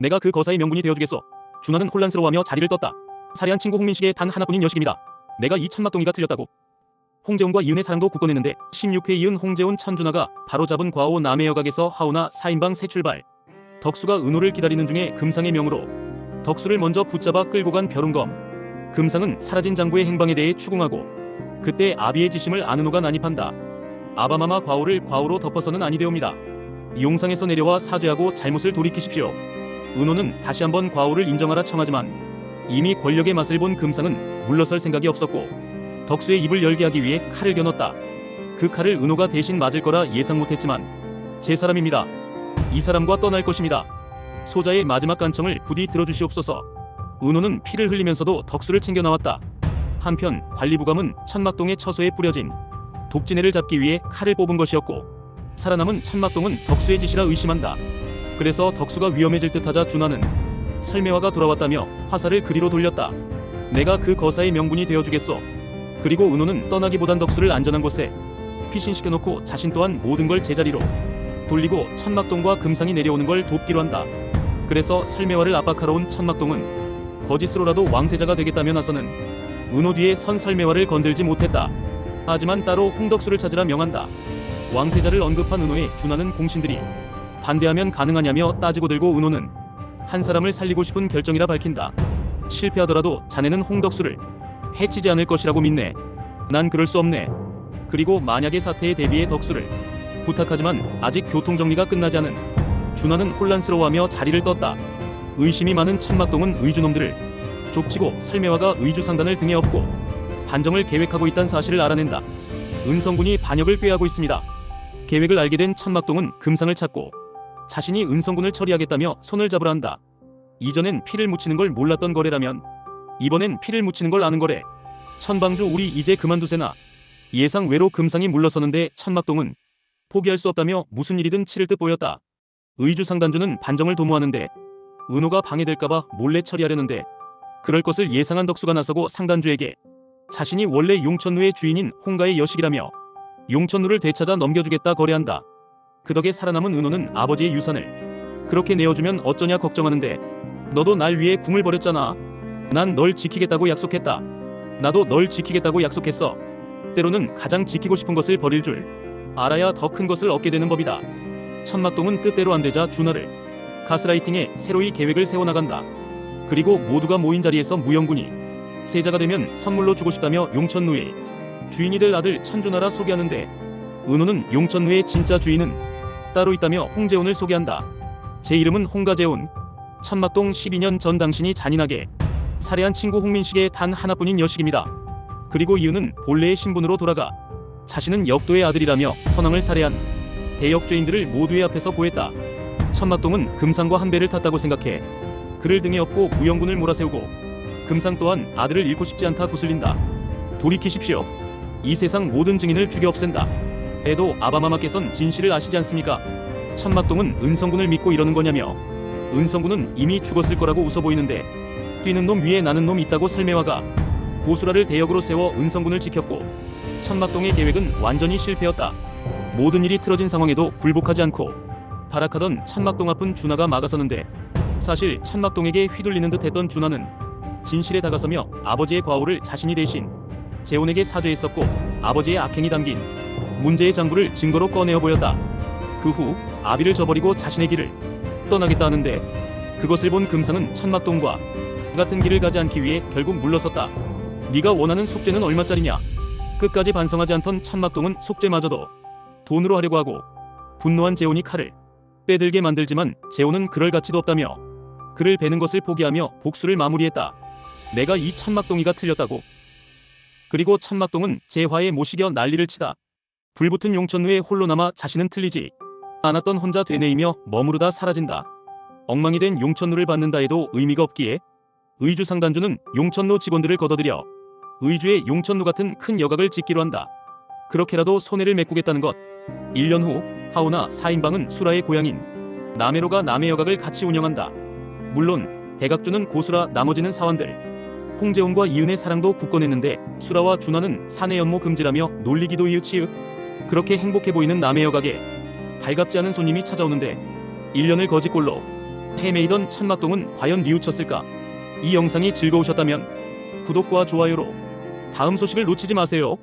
내가 그 거사의 명분이 되어주겠소. 준하는 혼란스러워하며 자리를 떴다. 살해한 친구 홍민식의 단 하나뿐인 여식입니다. 내가 이 천막동이가 틀렸다고. 홍재훈과 이은의 사랑도 굳건했는데 16회 이은 홍재훈 천준하가 바로 잡은 과오 남의 여각에서 하오나 4인방 새 출발. 덕수가 은호를 기다리는 중에 금상의 명으로 덕수를 먼저 붙잡아 끌고 간 벼룬검. 금상은 사라진 장부의 행방에 대해 추궁하고 그때 아비의 지심을 아는호가 난입한다. 아바마마 과오를 과오로 덮어서는 아니되옵니다. 용상에서 내려와 사죄하고 잘못을 돌이키십시오. 은호는 다시 한번 과오를 인정하라 청하지만 이미 권력의 맛을 본 금상은 물러설 생각이 없었고 덕수의 입을 열게 하기 위해 칼을 겨눴다. 그 칼을 은호가 대신 맞을 거라 예상 못했지만 제 사람입니다. 이 사람과 떠날 것입니다. 소자의 마지막 간청을 부디 들어주시옵소서. 은호는 피를 흘리면서도 덕수를 챙겨 나왔다. 한편 관리부감은 천막동의 처소에 뿌려진 독진해를 잡기 위해 칼을 뽑은 것이었고 살아남은 천막동은 덕수의 짓이라 의심한다. 그래서 덕수가 위험해질 듯하자 준하는 설매화가 돌아왔다며 화살을 그리로 돌렸다. 내가 그 거사의 명분이 되어주겠소. 그리고 은호는 떠나기보단 덕수를 안전한 곳에 피신시켜놓고 자신 또한 모든 걸 제자리로 돌리고 천막동과 금상이 내려오는 걸 돕기로 한다. 그래서 설매화를 압박하러 온 천막동은 거짓으로라도 왕세자가 되겠다며 나서는 은호 뒤에 선 설매화를 건들지 못했다. 하지만 따로 홍덕수를 찾으라 명한다. 왕세자를 언급한 은호의 준하는 공신들이 반대하면 가능하냐며 따지고 들고 은호는 한 사람을 살리고 싶은 결정이라 밝힌다. 실패하더라도 자네는 홍덕수를 해치지 않을 것이라고 믿네. 난 그럴 수 없네. 그리고 만약의 사태에 대비해 덕수를 부탁하지만 아직 교통 정리가 끝나지 않은 준하는 혼란스러워하며 자리를 떴다. 의심이 많은 천막동은 의주놈들을 족치고 설매화가 의주 상단을 등에 업고 반정을 계획하고 있다는 사실을 알아낸다. 은성군이 반역을 꾀하고 있습니다. 계획을 알게 된 천막동은 금상을 찾고 자신이 은성군을 처리하겠다며 손을 잡으라 한다. 이전엔 피를 묻히는 걸 몰랐던 거래라면 이번엔 피를 묻히는 걸 아는 거래. 천방주 우리 이제 그만두세나. 예상 외로 금상이 물러서는데 천막동은 포기할 수 없다며 무슨 일이든 치를 듯 보였다. 의주 상단주는 반정을 도모하는데 은호가 방해될까봐 몰래 처리하려는데 그럴 것을 예상한 덕수가 나서고 상단주에게 자신이 원래 용천루의 주인인 홍가의 여식이라며 용천루를 되찾아 넘겨주겠다 거래한다. 그 덕에 살아남은 은호는 아버지의 유산을 그렇게 내어주면 어쩌냐 걱정하는데 너도 날 위해 궁을 버렸잖아. 난 널 지키겠다고 약속했다. 나도 널 지키겠다고 약속했어. 때로는 가장 지키고 싶은 것을 버릴 줄 알아야 더 큰 것을 얻게 되는 법이다. 천막동은 뜻대로 안 되자 준하를 가스라이팅해 새로이 계획을 세워나간다. 그리고 모두가 모인 자리에서 무영군이 세자가 되면 선물로 주고 싶다며 용천루의 주인이 될 아들 천준하라 소개하는데 은호는 용천루의 진짜 주인은 따로 있다며 홍재훈을 소개한다. 제 이름은 홍가재훈. 천막동 12년 전 당신이 잔인하게 살해한 친구 홍민식의 단 하나뿐인 여식입니다. 그리고 이유는 본래의 신분으로 돌아가 자신은 역도의 아들이라며 선왕을 살해한 대역죄인들을 모두의 앞에서 고했다. 천막동은 금상과 한 배를 탔다고 생각해 그를 등에 업고 무영군을 몰아세우고 금상 또한 아들을 잃고 싶지 않다 구슬린다. 돌이키십시오. 이 세상 모든 증인을 죽여 없앤다. 에도 아바마마께선 진실을 아시지 않습니까? 천막동은 은성군을 믿고 이러는 거냐며 은성군은 이미 죽었을 거라고 웃어 보이는데 뛰는 놈 위에 나는 놈 있다고 설매화가 고수라를 대역으로 세워 은성군을 지켰고 천막동의 계획은 완전히 실패였다. 모든 일이 틀어진 상황에도 굴복하지 않고 발악하던 천막동 앞은 준하가 막아서는데 사실 천막동에게 휘둘리는 듯했던 준하는 진실에 다가서며 아버지의 과오를 자신이 대신 재혼에게 사죄했었고 아버지의 악행이 담긴 문제의 장부를 증거로 꺼내어 보였다. 그 후 아비를 저버리고 자신의 길을 떠나겠다 하는데 그것을 본 금상은 천막동과 같은 길을 가지 않기 위해 결국 물러섰다. 네가 원하는 속죄는 얼마짜리냐? 끝까지 반성하지 않던 천막동은 속죄마저도 돈으로 하려고 하고 분노한 재혼이 칼을 빼들게 만들지만 재혼은 그럴 가치도 없다며 그를 베는 것을 포기하며 복수를 마무리했다. 내가 이 천막동이가 틀렸다고. 그리고 천막동은 재화에 모시겨 난리를 치다. 불붙은 용천루에 홀로 남아 자신은 틀리지 않았던 혼자 되뇌이며 머무르다 사라진다. 엉망이 된 용천루를 받는다 해도 의미가 없기에 의주 상단주는 용천루 직원들을 걷어들여 의주의 용천루 같은 큰 여각을 짓기로 한다. 그렇게라도 손해를 메꾸겠다는 것. 1년 후 하오나 4인방은 수라의 고향인 남해로가 남해 여각을 같이 운영한다. 물론 대각주는 고수라 나머지는 사원들. 홍재원과 이은의 사랑도 굳건했는데 수라와 준하는 사내 연모 금지라며 놀리기도 이윽치윽. 그렇게 행복해 보이는 남해 여각에 달갑지 않은 손님이 찾아오는데 1년을 거짓골로 헤매이던 천막동은 과연 뉘우쳤을까? 이 영상이 즐거우셨다면 구독과 좋아요로 다음 소식을 놓치지 마세요.